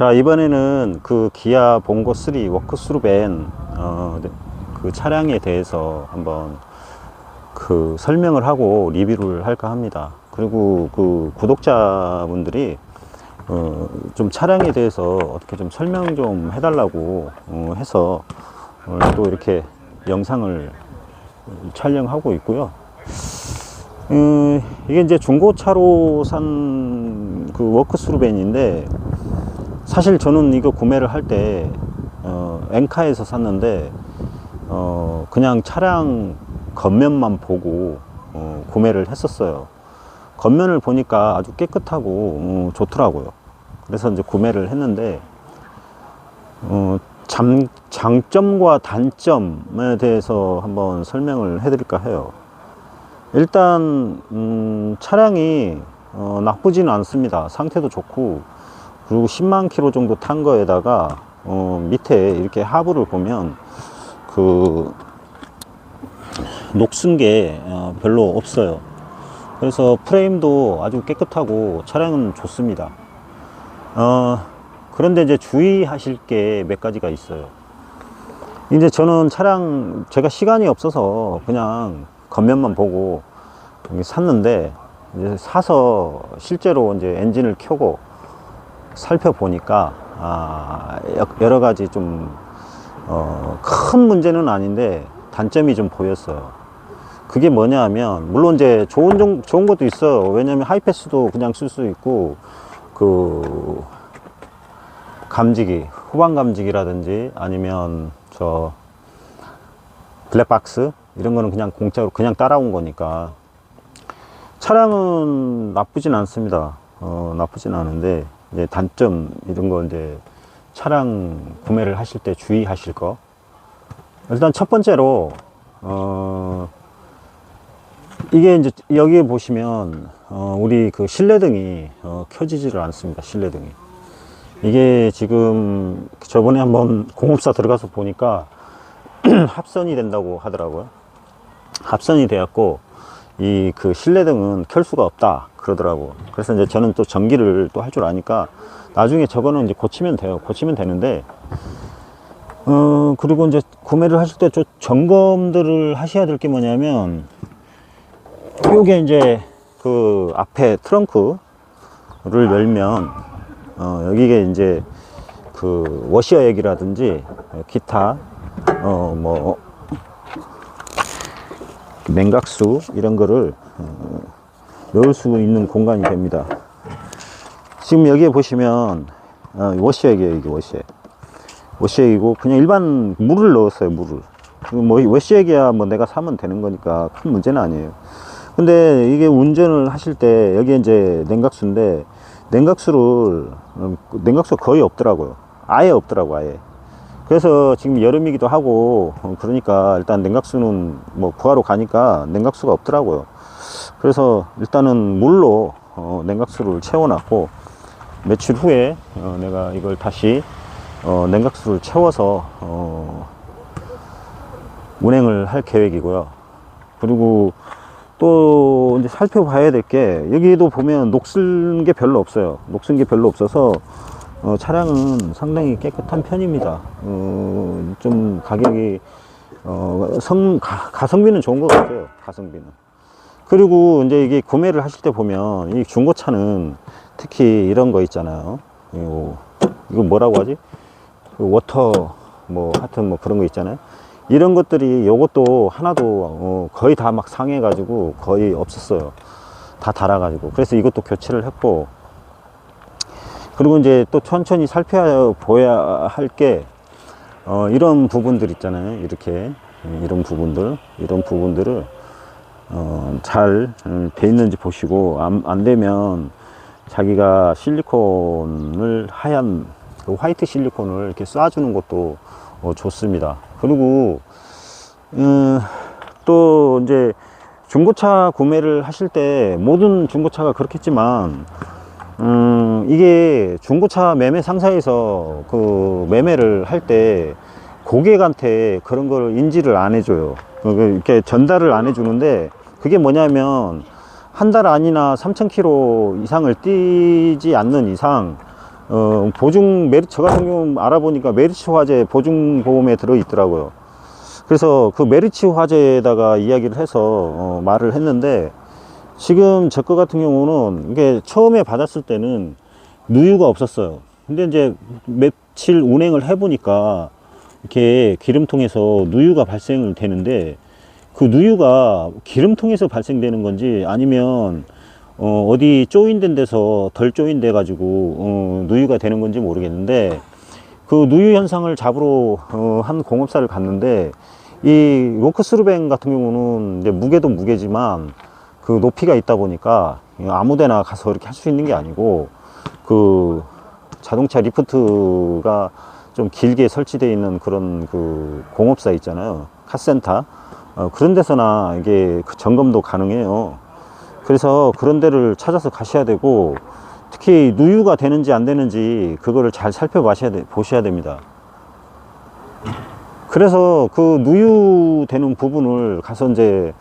자 이번에는 그 기아 봉고 3 워크스루 밴 어, 그 차량에 대해서 한번 그 설명을 하고 리뷰를 할까 합니다. 그리고 그 구독자분들이 어, 좀 차량에 대해서 어떻게 좀 설명 좀 해달라고 어, 해서 오늘 또 이렇게 영상을 촬영하고 있고요. 음, 이게 이제 중고차로 산 그 워크스루 밴인데 사실 저는 이거 구매를 할때 어, 엔카에서 샀는데 어, 그냥 차량 겉면만 보고 어, 구매를 했었어요. 겉면을 보니까 아주 깨끗하고 어, 좋더라고요. 그래서 이제 구매를 했는데 어, 장, 장점과 단점에 대해서 한번 설명을 해드릴까 해요. 일단 음, 차량이 어, 나쁘지는 않습니다. 상태도 좋고 그리고 10만 킬로 정도 탄 거에다가 어, 밑에 이렇게 하부를 보면 그 녹슨 게 어, 별로 없어요. 그래서 프레임도 아주 깨끗하고 차량은 좋습니다. 어, 그런데 이제 주의하실 게 몇 가지가 있어요. 이제 저는 차량 제가 시간이 없어서 그냥 겉면만 보고 샀는데 이제 사서 실제로 이제 엔진을 켜고 살펴보니까 아, 여- 여러 가지 좀 어, 큰 문제는 아닌데 단점이 좀 보였어요. 그게 뭐냐 하면 물론 이제 좋은 종, 좋은 것도 있어요. 왜냐면 하이패스도 그냥 쓸 수 있고 그 감지기 후방 감지기라든지 아니면 저 블랙박스 이런 거는 그냥 공짜로 그냥 따라온 거니까 차량은 나쁘진 않습니다. 어, 나쁘진 않은데 이제 단점 이런 거 이제 차량 구매를 하실 때 주의하실 거 일단 첫 번째로 어 이게 이제 여기 보시면 어 우리 그 실내등이 어 켜지지를 않습니다. 실내등이 이게 지금 저번에 한번 공업사 들어가서 보니까 합선이 된다고 하더라고요. 합선이 되었고 이 그 실내등은 켤 수가 없다 그러더라고. 그래서 이제 저는 또 전기를 또 할 줄 아니까 나중에 저거는 이제 고치면 돼요. 고치면 되는데 어 그리고 이제 구매를 하실 때 좀 점검들을 하셔야 될 게 뭐냐면 요게 이제 그 앞에 트렁크를 열면 어 여기에 이제 그 워시어 액이라든지 기타 어뭐 냉각수 이런 거를 어, 넣을 수 있는 공간이 됩니다. 지금 여기에 보시면 어, 워시액이에요, 이게 워시액. 워시액이고 그냥 일반 물을 넣었어요, 물을. 뭐 워시액이야 뭐 내가 사면 되는 거니까 큰 문제는 아니에요. 근데 이게 운전을 하실 때 여기에 이제 냉각수인데 냉각수를 음, 냉각수 거의 없더라고요. 아예 없더라고 아예. 그래서 지금 여름이기도 하고 어, 그러니까 일단 냉각수는 뭐 구하러 가니까 냉각수가 없더라고요. 그래서 일단은 물로 어, 냉각수를 채워놨고 며칠 후에 어, 내가 이걸 다시 어, 냉각수를 채워서 어, 운행을 할 계획이고요. 그리고 또 이제 살펴봐야 될 게 여기도 보면 녹슬 게 별로 없어요. 녹슬 게 별로 없어서 어, 차량은 상당히 깨끗한 편입니다. 어, 좀 가격이 어, 성, 가, 가성비는 좋은 것 같아요. 가성비는. 그리고 이제 이게 구매를 하실 때 보면 이 중고차는 특히 이런 거 있잖아요. 이거, 이거 뭐라고 하지? 그 워터 뭐 하여튼 뭐 그런 거 있잖아요. 이런 것들이 요것도 하나도 어, 거의 다 막 상해 가지고 거의 없었어요. 다 달아 가지고. 그래서 이것도 교체를 했고 그리고 이제 또 천천히 살펴보야 할 게, 어, 이런 부분들 있잖아요. 이렇게. 음, 이런 부분들, 이런 부분들을, 어, 잘, 음, 돼 있는지 보시고, 안, 안 되면 자기가 실리콘을 하얀, 그 화이트 실리콘을 이렇게 쏴주는 것도 어, 좋습니다. 그리고, 음, 또 이제 중고차 구매를 하실 때 모든 중고차가 그렇겠지만 음, 이게 중고차 매매 상사에서 그 매매를 할 때 고객한테 그런 걸 인지를 안 해줘요. 그 이렇게 전달을 안 해주는데 그게 뭐냐면 한 달 안이나 3,000km 이상을 뛰지 않는 이상 어, 보증 메리 저 같은 경우 알아보니까 메리츠 화재 보증 보험에 들어 있더라고요. 그래서 그 메리츠 화재에다가 이야기를 해서 어, 말을 했는데 지금 저 거 같은 경우는 이게 처음에 받았을 때는 누유가 없었어요. 근데 이제 며칠 운행을 해보니까 이렇게 기름통에서 누유가 발생을 되는데 그 누유가 기름통에서 발생되는 건지 아니면 어, 어디 조인된 데서 덜 조인돼 가지고 어, 누유가 되는 건지 모르겠는데 그 누유 현상을 잡으러 어, 한 공업사를 갔는데 이 로크스루뱅 같은 경우는 이제 무게도 무게지만 그 높이가 있다 보니까 아무데나 가서 이렇게 할 수 있는 게 아니고 그 자동차 리프트가 좀 길게 설치되어 있는 그런 그 공업사 있잖아요. 카센터 어, 그런 데서나 이게 그 점검도 가능해요 그래서 그런 데를 찾아서 가셔야 되고 특히 누유가 되는지 안 되는지 그거를 잘 살펴보셔야 됩니다 그래서 그 누유되는 부분을 가서 이제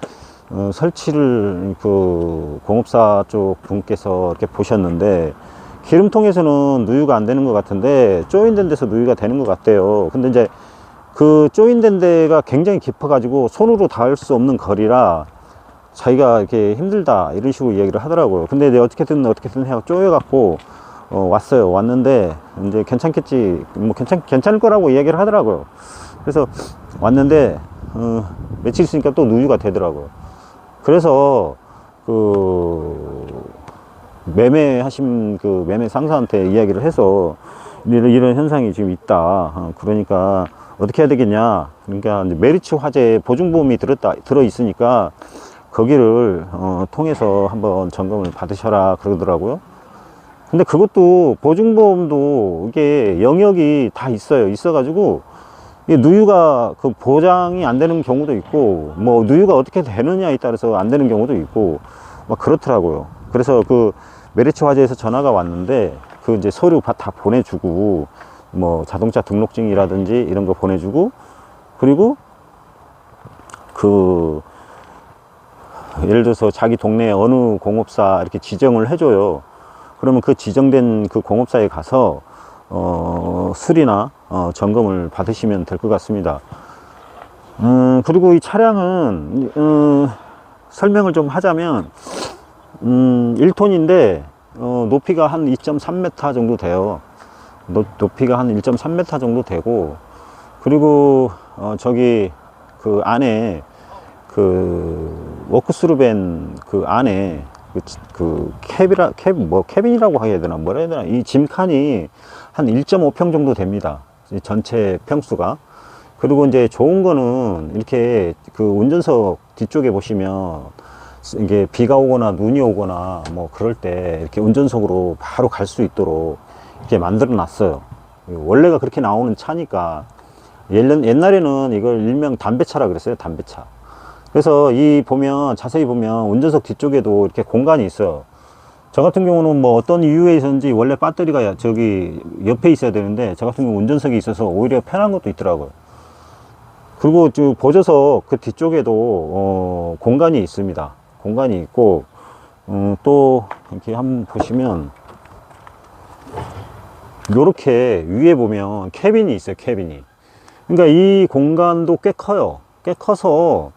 어, 설치를 그 공업사 쪽 분께서 이렇게 보셨는데 기름통에서는 누유가 안 되는 것 같은데 조인된 데서 누유가 되는 것 같대요. 근데 이제 그 조인된 데가 굉장히 깊어 가지고 손으로 닿을 수 없는 거리라 자기가 이렇게 힘들다 이런 식으로 이야기를 하더라고요. 근데 이제 어떻게든 어떻게든 해서 쪼여 갖고 어, 왔어요. 왔는데 이제 괜찮겠지 뭐 괜찮 괜찮을 거라고 이야기를 하더라고요. 그래서 왔는데 어, 며칠 있으니까 또 누유가 되더라고요. 그래서 그 매매하신 그 매매 상사한테 이야기를 해서 이런, 이런 현상이 지금 있다. 어, 그러니까 어떻게 해야 되겠냐. 그러니까 메리츠 화재 보증보험이 들었다 들어 있으니까 거기를 어, 통해서 한번 점검을 받으셔라 그러더라고요. 근데 그것도 보증보험도 이게 영역이 다 있어요. 있어 가지고 이 누유가 그 보장이 안 되는 경우도 있고 뭐 누유가 어떻게 되느냐에 따라서 안 되는 경우도 있고 막 그렇더라고요. 그래서 그 메리츠 화재에서 전화가 왔는데 그 이제 서류 다 보내주고 뭐 자동차 등록증이라든지 이런 거 보내주고 그리고 그 예를 들어서 자기 동네에 어느 공업사 이렇게 지정을 해줘요. 그러면 그 지정된 그 공업사에 가서 어, 수리나 어, 점검을 받으시면 될 것 같습니다. 음, 그리고 이 차량은 음, 설명을 좀 하자면 음, 1톤인데 어, 높이가 한 2.3m 정도 돼요. 노, 높이가 한 1.3m 정도 되고 그리고 어, 저기 그 안에 그 워크스루벤 그 안에 그, 그 캡이라 캡뭐 캐빈이라고 해야 되나? 뭐라 해야 되나? 이 짐칸이 한 1.5평 정도 됩니다. 이 전체 평수가. 그리고 이제 좋은 거는 이렇게 그 운전석 뒤쪽에 보시면 이게 비가 오거나 눈이 오거나 뭐 그럴 때 이렇게 운전석으로 바로 갈 수 있도록 이렇게 만들어 놨어요. 원래가 그렇게 나오는 차니까 옛날- 옛날에는 이걸 일명 담배차라 그랬어요. 담배차. 그래서 이 보면 자세히 보면 운전석 뒤쪽에도 이렇게 공간이 있어요. 저 같은 경우는 뭐 어떤 이유에서인지 원래 배터리가 저기 옆에 있어야 되는데 저 같은 경우 운전석이 있어서 오히려 편한 것도 있더라고요. 그리고 저 보조석 그 뒤쪽에도 어, 공간이 있습니다. 공간이 있고 어, 또 이렇게 한번 보시면 요렇게 위에 보면 캐빈이 있어요. 캐빈이. 그러니까 이 공간도 꽤 커요. 꽤 커서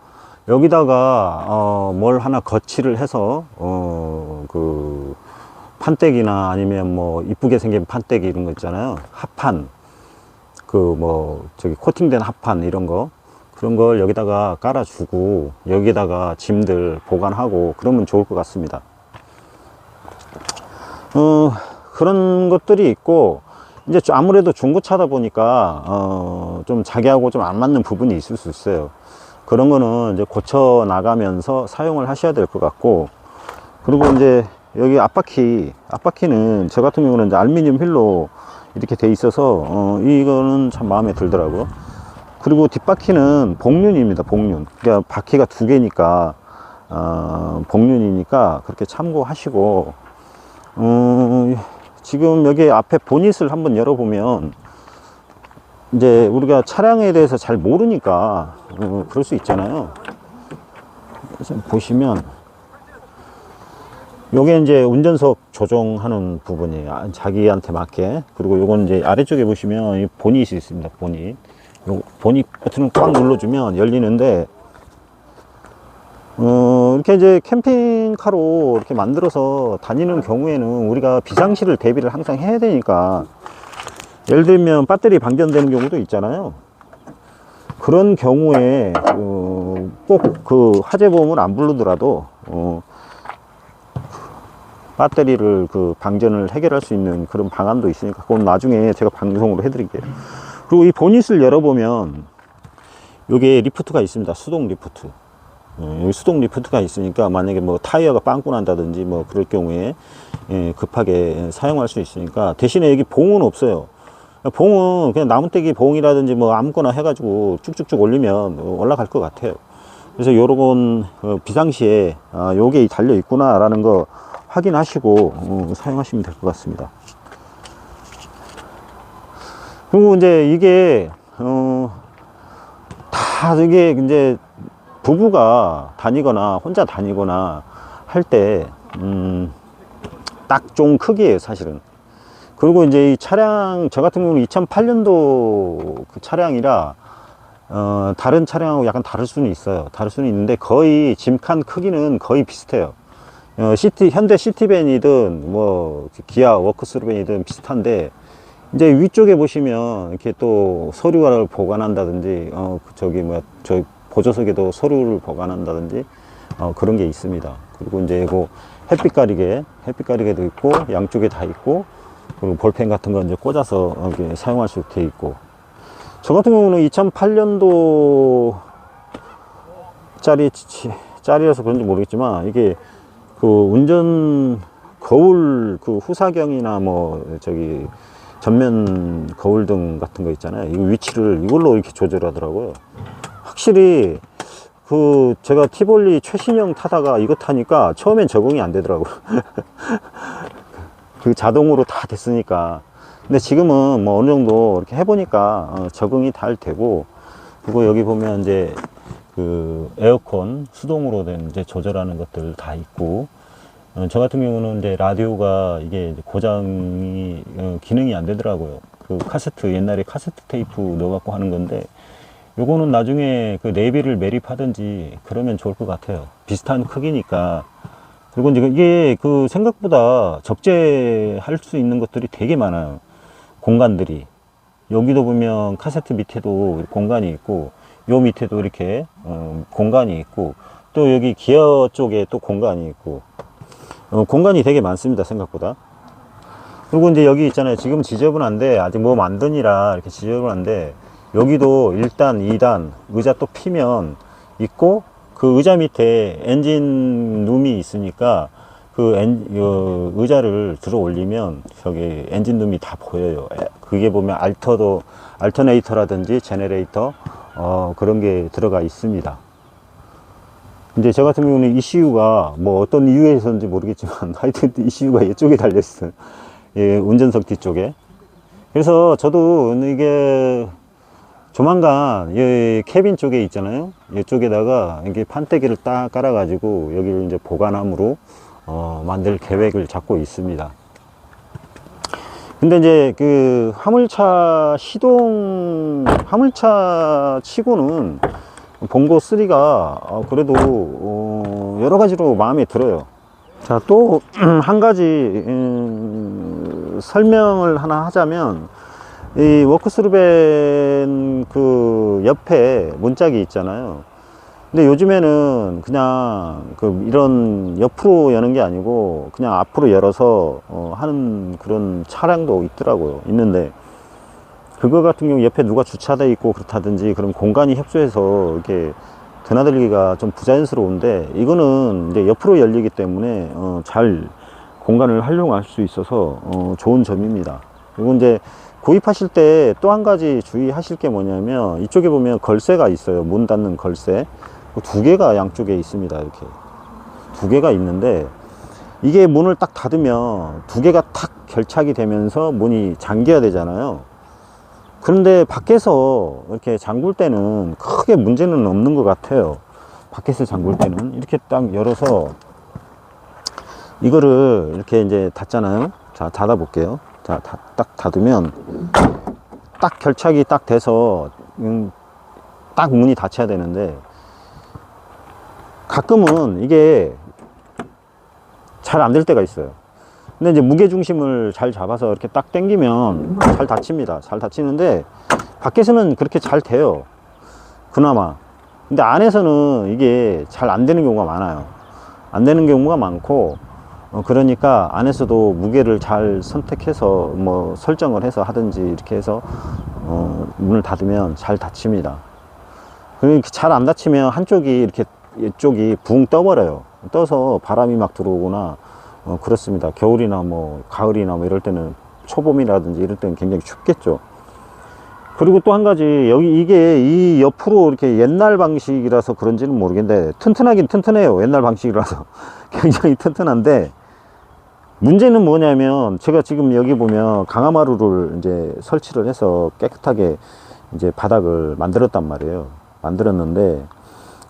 여기다가 어, 뭘 하나 거치를 해서 어, 그 판때기나 아니면 뭐 이쁘게 생긴 판때기 이런 거 있잖아요. 합판 그 뭐 저기 코팅된 합판 이런 거 그런 걸 여기다가 깔아주고 여기다가 짐들 보관하고 그러면 좋을 것 같습니다. 어 그런 것들이 있고 이제 좀 아무래도 중고차다 보니까 어, 좀 자기하고 좀 안 맞는 부분이 있을 수 있어요. 그런 거는 이제 고쳐 나가면서 사용을 하셔야 될 것 같고 그리고 이제 여기 앞바퀴 앞바퀴는 저 같은 경우는 이제 알루미늄 휠로 이렇게 돼 있어서 어, 이거는 참 마음에 들더라고요. 그리고 뒷바퀴는 복륜입니다. 복륜. 그러니까 바퀴가 두 개니까 어, 복륜이니까 그렇게 참고하시고 어, 지금 여기 앞에 보닛을 한번 열어보면 이제 우리가 차량에 대해서 잘 모르니까 어, 그럴 수 있잖아요. 보시면 요게 이제 운전석 조정하는 부분이에요. 아, 자기한테 맞게. 그리고 요건 이제 아래쪽에 보시면 이 보닛이 있습니다. 보닛. 요 보닛 버튼을 꽉 눌러주면 열리는데 어, 이렇게 이제 캠핑카로 이렇게 만들어서 다니는 경우에는 우리가 비상시를 대비를 항상 해야 되니까 예를 들면 배터리 방전되는 경우도 있잖아요. 그런 경우에 어, 꼭그 화재보험을 안 부르더라도 어, 배터리를 그 방전을 해결할 수 있는 그런 방안도 있으니까 그건 나중에 제가 방송으로 해드릴게요. 그리고 이 보닛을 열어보면 요게 리프트가 있습니다. 수동 리프트. 어, 여기 수동 리프트가 있으니까 만약에 뭐 타이어가 빵꾸 난다든지 뭐 그럴 경우에 예, 급하게 사용할 수 있으니까 대신에 여기 봉은 없어요. 봉은 그냥 나무떼기 봉이라든지 뭐 아무거나 해가지고 쭉쭉쭉 올리면 올라갈 것 같아요. 그래서 요런 어, 비상시에 아, 요게 달려 있구나 라는 거 확인하시고 어, 사용하시면 될 것 같습니다. 그리고 이제 이게 어, 다 이게 이제 부부가 다니거나 혼자 다니거나 할 때, 음, 크기예요, 사실은. 그리고 이제 이 차량, 저 같은 경우는 2008년도 그 차량이라, 어, 다른 차량하고 약간 다를 수는 있어요. 다를 수는 있는데 거의 짐칸 크기는 거의 비슷해요. 어, 시티, 현대 시티밴이든 뭐 기아 워크스루밴이든 비슷한데 이제 위쪽에 보시면 이렇게 또 서류를 보관한다든지 어, 그 저기 뭐야, 저 보조석에도 서류를 보관한다든지 어, 그런 게 있습니다. 그리고 이제 이거 햇빛 가리개, 햇빛 가리개도 있고 양쪽에 다 있고 그리고 볼펜 같은 거 이제 꽂아서 이렇게 사용할 수 있게 있고 저 같은 경우는 2008년도 짜리 짜리라서 그런지 모르겠지만 이게 그 운전 거울 그 후사경이나 뭐 저기 전면 거울 등 같은 거 있잖아요. 이거 위치를 이걸로 이렇게 조절하더라고요. 확실히 그 제가 티볼리 최신형 타다가 이거 타니까 처음엔 적응이 안 되더라고요. 그 자동으로 다 됐으니까. 근데 지금은 뭐 어느 정도 이렇게 해보니까 어, 적응이 잘 되고 그리고 여기 보면 이제 그 에어컨 수동으로 된 이제 조절하는 것들 다 있고 어, 저 같은 경우는 이제 라디오가 이게 고장이 어, 기능이 안 되더라고요. 그 카세트 옛날에 카세트 테이프 넣어갖고 하는 건데 요거는 나중에 그 내비를 매립하든지 그러면 좋을 것 같아요. 비슷한 크기니까. 그리고 이제 이게 그 생각보다 적재할 수 있는 것들이 되게 많아요. 공간들이. 여기도 보면 카세트 밑에도 공간이 있고, 요 밑에도 이렇게 어, 공간이 있고, 또 여기 기어 쪽에 또 공간이 있고, 어, 공간이 되게 많습니다. 생각보다. 그리고 이제 여기 있잖아요. 지금 지저분한데, 아직 뭐 만드니라 이렇게 지저분한데, 여기도 1단, 2단 의자 또 피면 있고 그 의자 밑에 엔진 룸이 있으니까 그 엔, 어, 의자를 들어 올리면 저기 엔진 룸이 다 보여요. 에, 그게 보면 알터도 알터네이터라든지 제네레이터 어, 그런 게 들어가 있습니다. 근데 저 같은 경우는 ECU가 뭐 어떤 이유에서인지 모르겠지만 하여튼 ECU가 이쪽에 달려있어요. 예, 운전석 뒤쪽에. 그래서 저도 이게 조만간 이 캐빈 쪽에 있잖아요. 이쪽에다가 이게 판때기를 딱 깔아 가지고 여기를 이제 보관함으로 어, 만들 계획을 잡고 있습니다. 근데 이제 그 화물차 시동 화물차 치고는 봉고 3가 어, 그래도 어, 여러 가지로 마음에 들어요. 자 또 한 가지 음, 설명을 하나 하자면 이 워크스루벤 그 옆에 문짝이 있잖아요. 근데 요즘에는 그냥 그 이런 옆으로 여는 게 아니고 그냥 앞으로 열어서 어, 하는 그런 차량도 있더라고요. 있는데 그거 같은 경우 옆에 누가 주차돼 있고 그렇다든지 그런 공간이 협소해서 이렇게 드나들기가 좀 부자연스러운데 이거는 이제 옆으로 열리기 때문에 어, 잘 공간을 활용할 수 있어서 어, 좋은 점입니다. 그리고 이제 구입하실 때 또 한 가지 주의하실 게 뭐냐면 이쪽에 보면 걸쇠가 있어요. 문 닫는 걸쇠. 그두 개가 양쪽에 있습니다. 이렇게 두 개가 있는데 이게 문을 딱 닫으면 두 개가 탁 결착이 되면서 문이 잠겨야 되잖아요. 그런데 밖에서 이렇게 잠글 때는 크게 문제는 없는 것 같아요. 밖에서 잠글 때는 이렇게 딱 열어서 이거를 이렇게 이제 닫잖아요. 자, 닫아 볼게요. 자, 다- 딱 닫으면 딱 결착이 딱 돼서 음, 딱 문이 닫혀야 되는데 가끔은 이게 잘 안 될 때가 있어요. 근데 이제 무게 중심을 잘 잡아서 이렇게 딱 당기면 잘 닫힙니다. 잘 닫히는데 밖에서는 그렇게 잘 돼요. 그나마. 근데 안에서는 이게 잘 안 되는 경우가 많아요. 안 되는 경우가 많고 어, 그러니까 안에서도 무게를 잘 선택해서 뭐 설정을 해서 하든지 이렇게 해서 어, 문을 닫으면 잘 닫힙니다. 그러니까 잘안 닫히면 한쪽이 이렇게 이쪽이 붕 떠버려요. 떠서 바람이 막 들어오거나 어, 그렇습니다. 겨울이나 뭐 가을이나 뭐 이럴 때는 초봄이라든지 이럴 때는 굉장히 춥겠죠. 그리고 또 한 가지 여기 이게 이 옆으로 이렇게 옛날 방식이라서 그런지는 모르겠는데 튼튼하긴 튼튼해요. 옛날 방식이라서 굉장히 튼튼한데 문제는 뭐냐면 제가 지금 여기 보면 강화마루를 이제 설치를 해서 깨끗하게 이제 바닥을 만들었단 말이에요. 만들었는데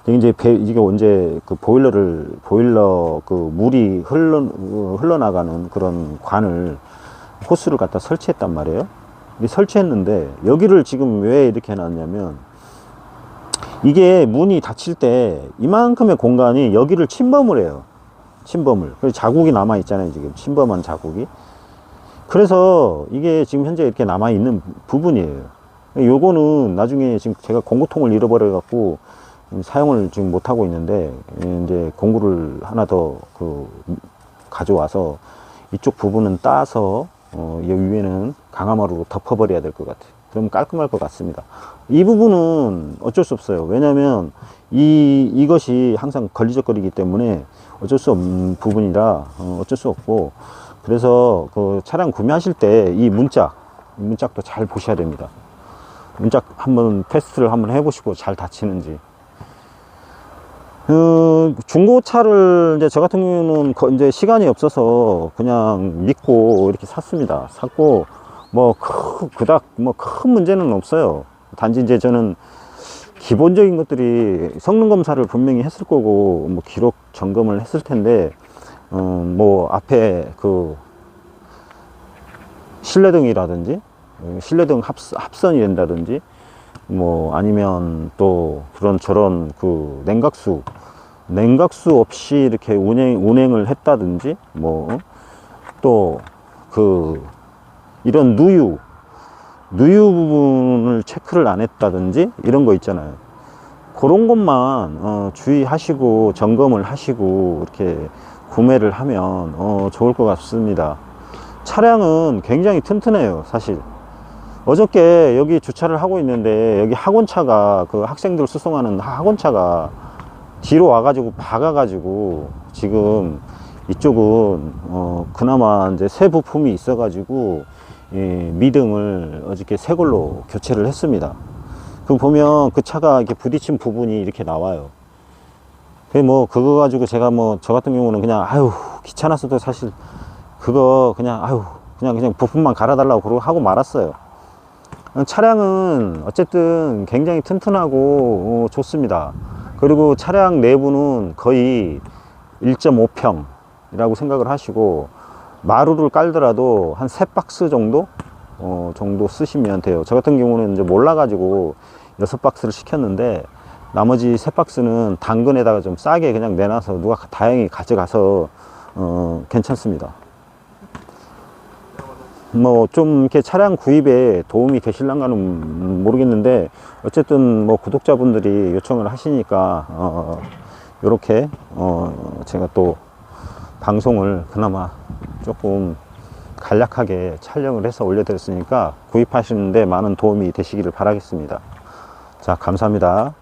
이제 배, 이게 언제 그 보일러를 보일러 그 물이 흘러 어, 흘러나가는 그런 관을 호스를 갖다 설치했단 말이에요. 이 설치했는데 여기를 지금 왜 이렇게 해놨냐면 이게 문이 닫힐 때 이만큼의 공간이 여기를 침범을 해요. 침범을. 그래서 자국이 남아 있잖아요. 지금 침범한 자국이. 그래서 이게 지금 현재 이렇게 남아 있는 부분이에요. 요거는 나중에 지금 제가 공구통을 잃어버려 갖고 사용을 지금 못 하고 있는데 이제 공구를 하나 더 그 가져와서 이쪽 부분은 따서 어, 여기 위에는 강화마루로 덮어버려야 될 것 같아요. 그럼 깔끔할 것 같습니다. 이 부분은 어쩔 수 없어요. 왜냐하면 이 이것이 항상 걸리적거리기 때문에 어쩔 수 없는 부분이라 어, 어쩔 수 없고 그래서 그 차량 구매하실 때 이 문짝 이 문짝도 잘 보셔야 됩니다. 문짝 한번 테스트를 한번 해보시고 잘 닫히는지. 그 중고차를 이제 저 같은 경우는 거- 이제 시간이 없어서 그냥 믿고 이렇게 샀습니다. 샀고 뭐 크, 그닥 뭐 큰 문제는 없어요. 단지 이제 저는 기본적인 것들이 성능 검사를 분명히 했을 거고 뭐 기록 점검을 했을 텐데 어뭐 앞에 그 실내등이라든지 어, 실내등 합, 합선이 된다든지 뭐 아니면 또 그런 저런 그 냉각수 냉각수 없이 이렇게 운행 운행을 했다든지 뭐 또 그 이런 누유 누유 부분을 체크를 안 했다든지 이런 거 있잖아요. 그런 것만 어, 주의하시고 점검을 하시고 이렇게 구매를 하면 어, 좋을 것 같습니다. 차량은 굉장히 튼튼해요, 사실. 어저께 여기 주차를 하고 있는데 여기 학원차가 그 학생들 수송하는 학원차가 뒤로 와가지고 박아가지고 지금 이쪽은 어 그나마 이제 새 부품이 있어가지고 이 미등을 어저께 새 걸로 교체를 했습니다. 그 보면 그 차가 이렇게 부딪힌 부분이 이렇게 나와요. 그뭐 그거 가지고 제가 뭐 저 같은 경우는 그냥 아유 귀찮았어도 사실 그거 그냥 아유 그냥 그냥 부품만 갈아달라고 그러고 하고 말았어요. 차량은 어쨌든 굉장히 튼튼하고 어, 좋습니다. 그리고 차량 내부는 거의 1.5평이라고 생각을 하시고 마루를 깔더라도 한 세 박스 정도 어, 정도 쓰시면 돼요. 저 같은 경우는 이제 몰라가지고 여섯 박스를 시켰는데 나머지 세 박스는 당근에다가 좀 싸게 그냥 내놔서 누가 다행히 가져가서 어, 괜찮습니다. 뭐 좀 이렇게 차량 구입에 도움이 되실랑가는 모르겠는데 어쨌든 뭐 구독자분들이 요청을 하시니까 어 요렇게 어 제가 또 방송을 그나마 조금 간략하게 촬영을 해서 올려드렸으니까 구입하시는데 많은 도움이 되시기를 바라겠습니다. 자, 감사합니다.